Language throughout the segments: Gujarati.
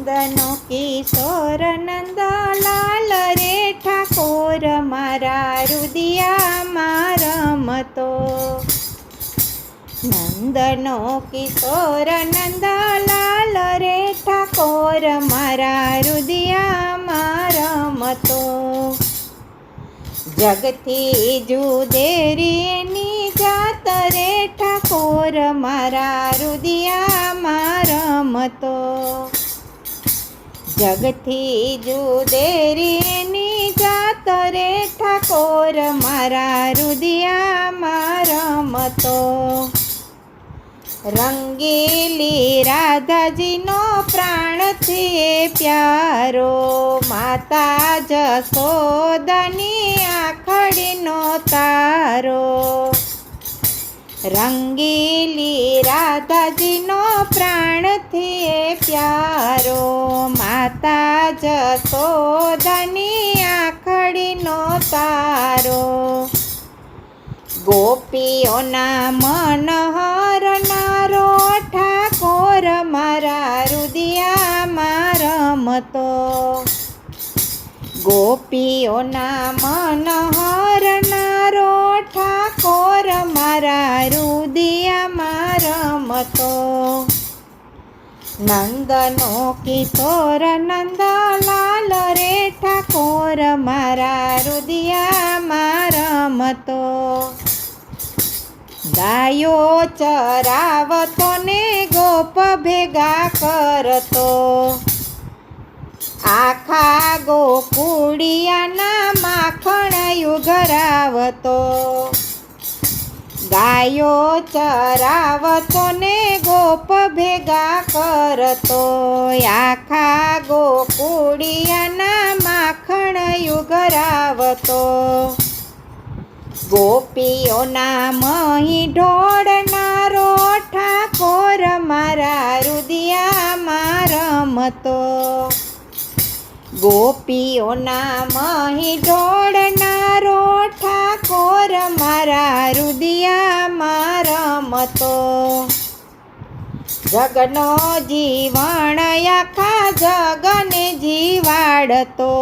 નંદનો કિશોર નંદલાલ રે ઠાકોર, મારા રુદિયામાં રમતો. નંદનો કિશોર નંદલાલ રે ઠાકોર, મારા રુદિયામાં રમતો. જગથી જુદેરીની જાત રે ઠાકોર, મારા રુદિયામાં રમતો. જગથી જુદેરીની જાત રે ઠાકોર, મારા રુદિયામાં રમતો. રંગીલી રાધાજીનો પ્રાણથી પ્યારો. માતા જસોદની આખડીનો તારો. રંગીલી રાધાજીનો પ્રાણથી જસોદની આખડીનો તારો. ગોપીઓના મન હરનારો ઠાકોર મારા રુદિયામાં રમતો. ગોપીઓના મન હરનારો ઠાકોર મારા રુદિયામાં રમતો. નંદનો કિશોર નંદલાલ રે ઠાકોર મારા રુદિયામાં રમતો. ગાયો ચરાવતો ને ગોપ ભેગા કરતો. આખા ગોકુડિયાના માખણ યુગરાવતો ગાયો ચરાવતો ને ગોપ ભેગા કરતો. આખા ગોકુડિયાના માખણ યુગરાવતો. ગોપીઓના મહી ઢોળનારો ઠાકોર મારા રુદિયામાં રમતો. ગોપીઓના મહી ઢોળનારો ઠાકોર મારા રુદિયામાં રમતો જગનો જીવણ આખા જગને જીવાડતો.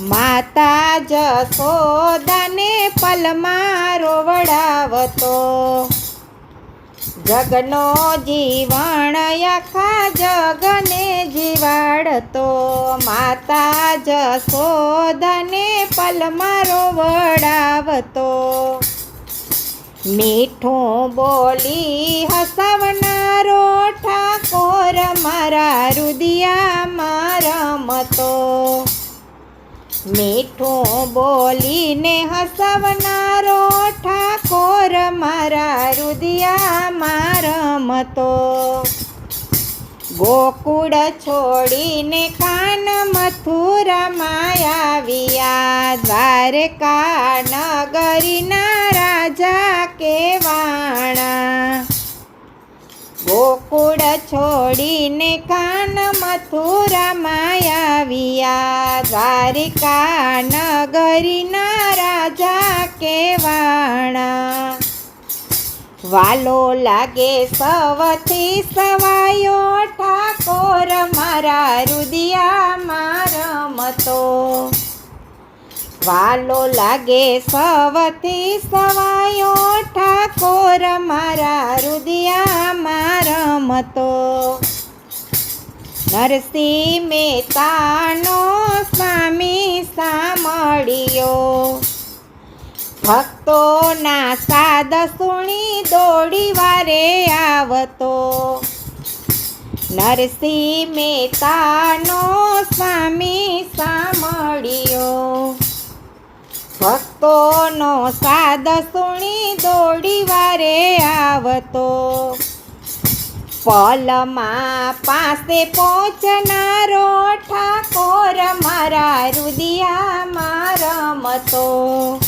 માતા જસોદાને પલમાં રોવડાવતો. જગનો જીવણ આખા જગને જીવાડતો, માતા જસોદાને પલમારો વડાવતો. મીઠું બોલી હસાવનારો ઠાકોર મારા રુદિયામાં રમતો. મીઠું બોલીને હસાવનારો ઠાકોર મારા રુદિયામાં રમતો. ગોકુળ છોડીને કાન મથુરામાં આવ્યા દ્વારકા નગરીના રાજા કેવાણા. ગોકુળ છોડીને કાન મથુરામાં આવ્યા દ્વારકા નગરીના રાજા કેવાણા. વાલો લાગે સવથી સવાયો ઠાકોર મારા રુદિયામાં રમતો. વાલો લાગે સવથી સવાયો ઠાકોર મારા રુદિયામાં રમતો. નરસિંહ મહેતાનો સ્વામી સાંભળ્યો. ભક્તોના સાદ સુણી દોડી વારે આવતો. નરસિંહ મહેતાનો સ્વામી સાંભળ્યો. ભક્તોનો સાદ સુણી દોડી વારે આવતો. પલમાં પાસે પહોંચનારો ઠાકોર મારા રુદિયામાં રમતો.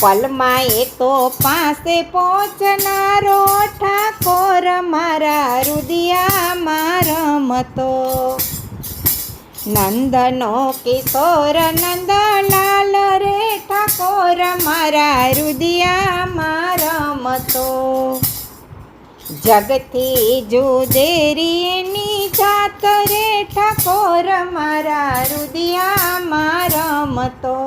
પલમાં એ તો પાસે પહોંચનારો ઠાકોર મારા રુદિયામાં રમતો. નંદનો કિશોર નંદલાલ રે ઠાકોર મારા રુદિયામાં રમતો. જગથી જુદેરીની જાત રે ઠાકોર મારા રુદિયામાં રમતો.